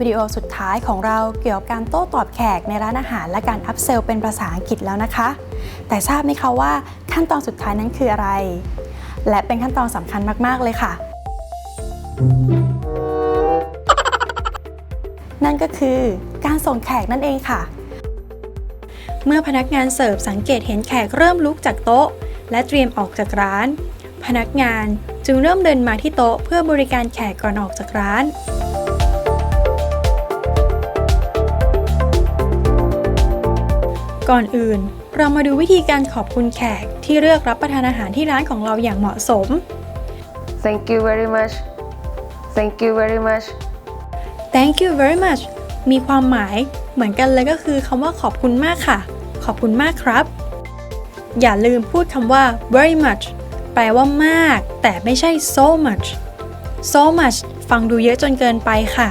วิดีโอสุดท้ายของเราเกี่ยวกับการโต้ตอบแขกในร้านอาหาร และการอัพเซลเป็นภาษาอังกฤษแล้วนะคะ แต่ทราบไหมคะว่าขั้นตอนสุดท้ายนั้นคืออะไร และเป็นขั้นตอนสำคัญมาก ๆ เลยค่ะ นั่นก็คือการส่งแขกนั่นเองค่ะ เมื่อพนักงานเสิร์ฟสังเกตเห็นแขกเริ่มลุกจากโต๊ะ และเตรียมออกจากร้าน พนักงานจึงเริ่มเดินมาที่โต๊ะเพื่อบริการแขกก่อนออกจากร้าน ก่อนอื่น เรามาดูวิธีการขอบคุณแขกที่เลือกรับประทานอาหารที่ร้านของเราอย่างเหมาะสม Thank you very much. Thank you very much. Thank you very much มีความหมายเหมือนกันเลยก็คือคำว่าขอบคุณมากค่ะ ขอบคุณมากครับ อย่าลืมพูดคำว่า very much แปลว่ามาก แต่ไม่ใช่ so much so much ฟังดูเยอะจนเกินไปค่ะ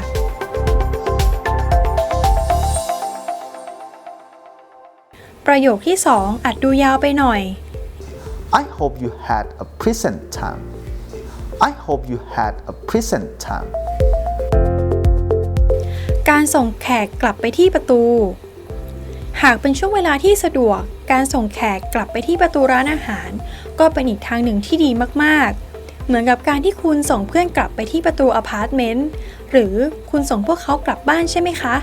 ประโยคที่ 2อาจดูยาวไปหน่อย I hope you had a pleasant time. I hope you had a pleasant time. การส่งแขกกลับไปที่ประตู หากเป็นช่วงเวลาที่สะดวก การส่งแขกกลับไปที่ประตูร้านอาหาร ก็เป็นอีกทางหนึ่งที่ดีมากๆ เหมือนกับการที่คุณส่งเพื่อนกลับไปที่ประตูอพาร์ตเมนต์ หรือคุณส่งพวกเขากลับบ้านใช่ไหมคะ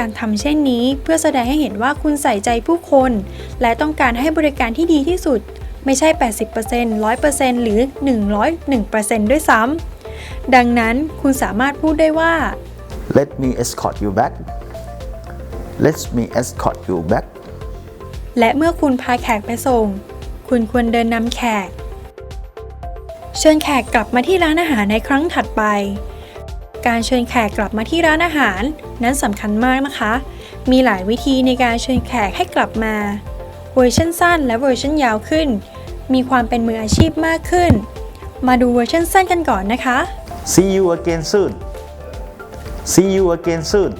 การทำเช่นนี้ เพื่อแสดงให้เห็นว่าคุณใส่ใจผู้คน และต้องการให้บริการที่ดีที่สุด ไม่ใช่ 80% 100%หรือ 101%ด้วยซ้ำดังนั้นคุณสามารถพูดได้ว่า Let me escort you back. Let me escort you back. และเมื่อคุณพาแขกไปส่ง คุณควรเดินนำแขก เชิญแขกกลับมาที่ร้านอาหารในครั้งถัดไป การเชิญแขกกลับมาที่ร้านอาหาร นั้นสำคัญมากนะคะ มีหลายวิธีในการเชิญแขกให้กลับมา เวอร์ชันสั้นและเวอร์ชันยาวขึ้น มีความเป็นมืออาชีพมากขึ้น มาดูเวอร์ชันสั้นกันก่อนนะคะ See you again soon. See you again soon.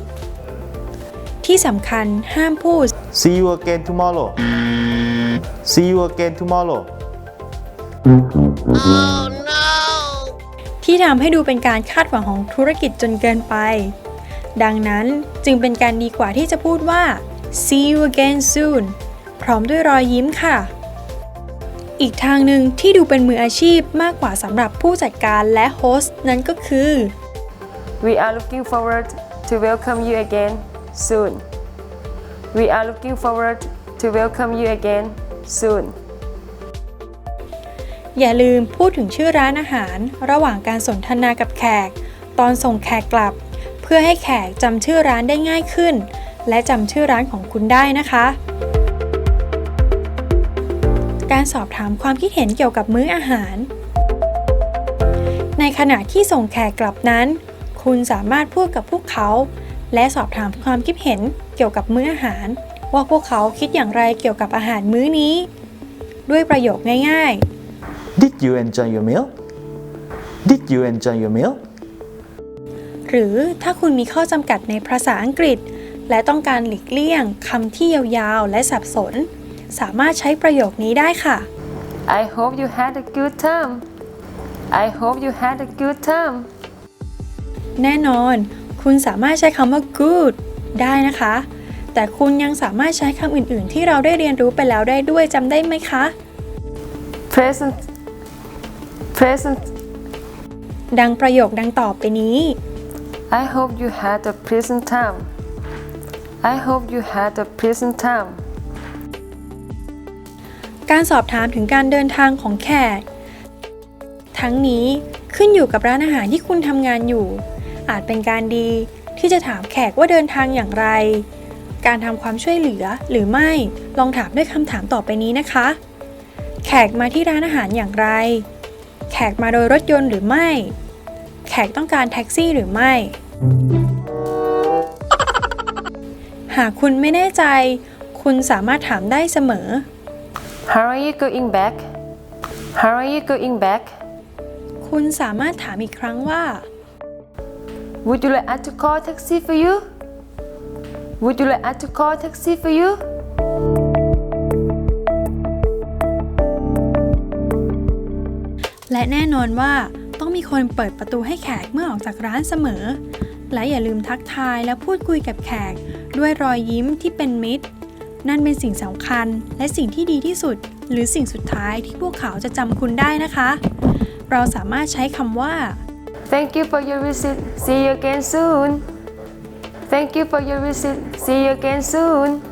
ที่สำคัญห้ามพูด See you again tomorrow. See you again tomorrow. ที่ทำให้ดูเป็นการคาดหวังของธุรกิจจนเกินไป ดังนั้นจึงเป็นการดีกว่าที่จะพูดว่า see you again soon พร้อมด้วยรอยยิ้มค่ะ อีกทางหนึ่งที่ดูเป็นมืออาชีพมากกว่าสำหรับผู้จัดการและโฮสต์นั้นก็คือ We are looking forward to welcome you again soon. We are looking forward to welcome you again soon. อย่าลืมพูดถึงชื่อร้านอาหาร ระหว่างการสนทนากับแขก ตอนส่งแขกกลับ เพื่อให้แขกจำชื่อร้านได้ง่ายขึ้น และจำชื่อร้านของคุณได้นะคะ การสอบถามความคิดเห็นเกี่ยวกับมื้ออาหาร ในขณะที่ส่งแขกกลับนั้น คุณสามารถพูดกับพวกเขา และสอบถามความคิดเห็นเกี่ยวกับมื้ออาหาร ว่าพวกเขาคิดอย่างไรเกี่ยวกับอาหารมื้อนี้ ด้วยประโยคง่าย ๆ Did you enjoy your meal? Did you enjoy your meal? หรือถ้าคุณมีข้อจำกัดในภาษาอังกฤษ และต้องการหลีกเลี่ยงคำที่ยาวๆ และสับสน สามารถใช้ประโยคนี้ได้ค่ะ I hope you had a good time. I hope you had a good time. แน่นอน คุณสามารถใช้คำว่า good ได้นะคะ แต่คุณยังสามารถใช้คำอื่นๆ ที่เราได้เรียนรู้ไปแล้วได้ด้วยจำได้ไหมคะ Present. Present. ดังประโยคดังต่อไปนี้ I hope you had a pleasant time. I hope you had a pleasant time. การสอบถามถึงการเดินทางของแขก ทั้งนี้ขึ้นอยู่กับร้านอาหารที่คุณทำงานอยู่ อาจเป็นการดีที่จะถามแขกว่าเดินทางอย่างไร การทำความช่วยเหลือหรือไม่ลองถามด้วยคำถามต่อไปนี้นะคะ แขกมาที่ร้านอาหารอย่างไร แขกมาโดยรถยนต์หรือไม่ แขกต้องการแท็กซี่หรือไม่ หากคุณไม่แน่ใจ คุณสามารถถามได้เสมอ How are you going back? How are you going back? คุณสามารถถามอีกครั้งว่า Would you like us to call taxi for you? Would you like us to call taxi for you? และแน่นอนว่าต้องมีคนเปิดประตูให้แขกเมื่อออกจากร้านเสมอ และอย่าลืมทักทายและพูดคุยกับแขก ด้วยรอยยิ้มที่เป็นมิตร นั่นเป็นสิ่งสำคัญและสิ่งที่ดีที่สุด หรือสิ่งสุดท้ายที่พวกเขาจะจำคุณได้นะคะ เราสามารถใช้คำว่า Thank you for your visit. See you again soon. Thank you for your visit. See you again soon.